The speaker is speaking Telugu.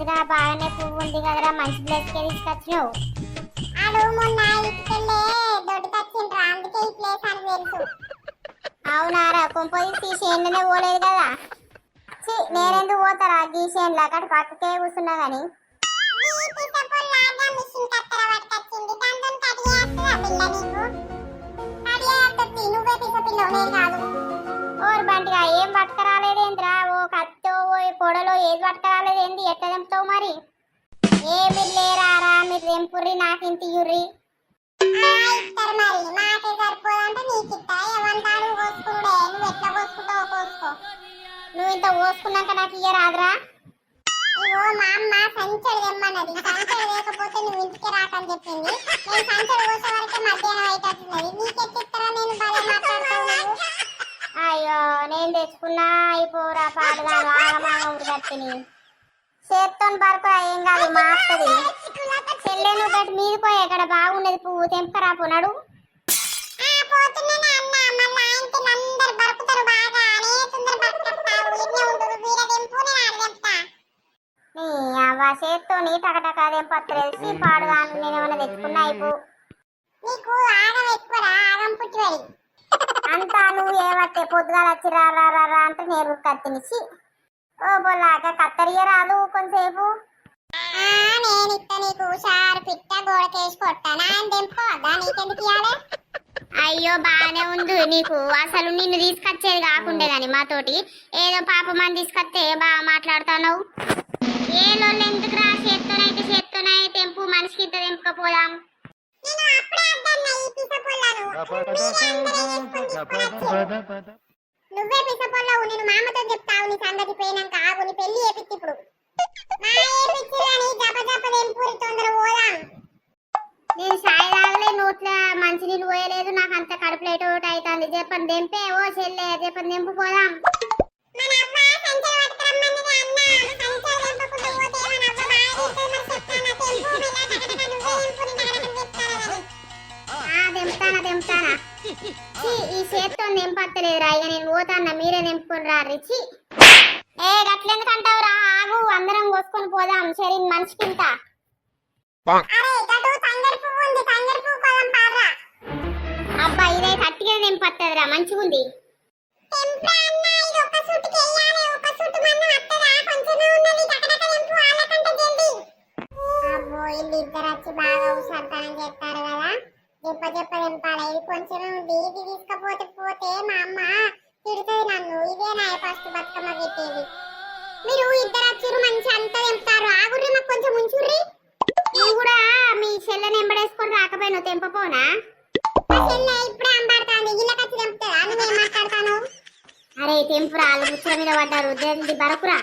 రాజుగా బాగానే పువ్వు ఉంది కదరా మంచి ప్లేస్కే తీసుకొచ్చినావు. ఆడు మొన్న ఇటుకెళ్ళే దొడ్డుకొచ్చిండ్రా అందుకే ఈ ప్లేస్ అని తెలుసు. అవునారా కొంపది తీసేయండినే పోలేదు కదా. నేనెందుకు పోతారా గీసేయండి అక్కడ పక్కకే కూర్చున్నా గాని. ఏది పట్టుకరాలేదేంది ఎట్లా తెంపుతావు మరి? ఏ మీరు లేరారా? మీరు తెంపుర్రి? నాకు ఇంత ఇయ్యుర్రి ఇస్తారు మరి. మాకే సరిపోదంటే నీకు ఇస్తా ఏమంటాడు కోసుకుండే నువ్వు ఎట్లా కోసుకుంటావో కోసుకో. నువ్వు ఇంత పోసుకున్నాక నాకు ఇయ్యరాదురా? ఇగో మా అమ్మ సంచడు తెమ్మన్నది. సంచడు లేకపోతే నువ్వు ఇంటికి రాకని చెప్పింది. నేను సంచడు కోసే వరకే మధ్యాహ్నం నీకెత్తిస్తారా నేను తెచ్చుకున్నా అయిపోరా పాడుగాను ఆగమాగ ఉరిగత్తిని చేత్తో బరకు ఏం కాదు మాస్తది చెల్లె నువ్వు గట్టి మీద పోయి ఇక్కడ బాగున్నది పువ్వు తెంపరా పోనాడు. తెంపుతా. నీ టకటక తెంపత్తలేసి పాడుగాను నేను ఏమైనా తెచ్చుకున్నా అయిపో. నీకు ఆగం ఎక్కువరా ఆగం పుట్టివడి అంతా నువ్వు ఏవట్టే పొద్దుగాల వచ్చి రా రా రా రా అంటే నేను కత్తినిచ్చి ఓ బొల్లాక కత్తరియ రాదు కొంచెంసేపు ఆ, నేను ఇస్తా నీకు హుషారు పిట్ట గోడకేసి కొట్టాను ఆయన తెంపుకోవద్దా నీకెందుకు ఇవ్వాలి అయ్యో బాగానే ఉంది నీకు. అసలు నిన్ను తీసుకొచ్చేది కాకుండే గాని మాతోటి. ఏదో పాప మంది తీసుకొస్తే బాగా మాట్లాడుతున్నావు. ఏ లోళ్ళు ఎందుకు రా చేత్తోనైతే చేత్తోనై తెంపు మనిషికి ఇంత తెంపకపోదాం. నువ్వే పిస పొల్లవు నేను మామతో చెప్తావు నీ సంగతి పోయినాక ఆగు నీ పెళ్ళి ఏపిచ్చి ఇప్పుడు. మా ఏపిచ్చిరని జప జప తెంపూరి తొందర పోదాం. నేను సాయి తాగలే నోట్ల మంచినీళ్ళు పోయలేదు నాకు అంత కడుపులో అవుతుంది. చెప్పండి దెంపే ఓ చెల్లె చెప్పండి దెంపు పోదాం. ఈ చేత్తో దెంపత్తలేదురా ఇక నేను పోతాన్నా మీరే దెంపుకొని రా రిచి. ఏ గట్లెందుకంటావు రా ఆగు అందరం కోసుకొని పోదాం సరే మనిషికి ఇంత అరే గడు తంగడి పువ్వు ఉంది తంగడి పువ్వు కొలం పాడరా. అబ్బా ఇదే కట్టిగా దెంపత్తదిరా మంచిగుంది. అబ్బో వచ్చి బాగా ఉసంతనం చేస్తారు కదా. చెప్ప కొంచెం తెంపాలి తీసుకపోతే పోతే మా అమ్మ తిడుతుంది నన్ను. ఇదే నా ఫస్ట్ బతుకమ్మ పెట్టేది. మీరు ఇద్దరు వచ్చిర్రు మంచి అంతా తెంపుతారు. ఆగుర్రి మాకు కొంచెం ఉంచుర్రి. నువ్వు కూడా మీ చెల్లెని ఎంబడేసుకొని రాకపోయినా తెంపపోనా? చెల్లె ఇప్పుడే అంబాడుతుంది. ఇళ్ళకి వచ్చి తెంపుతుందా? నువ్వేం మాట్లాడతాను అరే తెంపురా. వాళ్ళు ముచ్చట మీద పడ్డారు. బరకురా.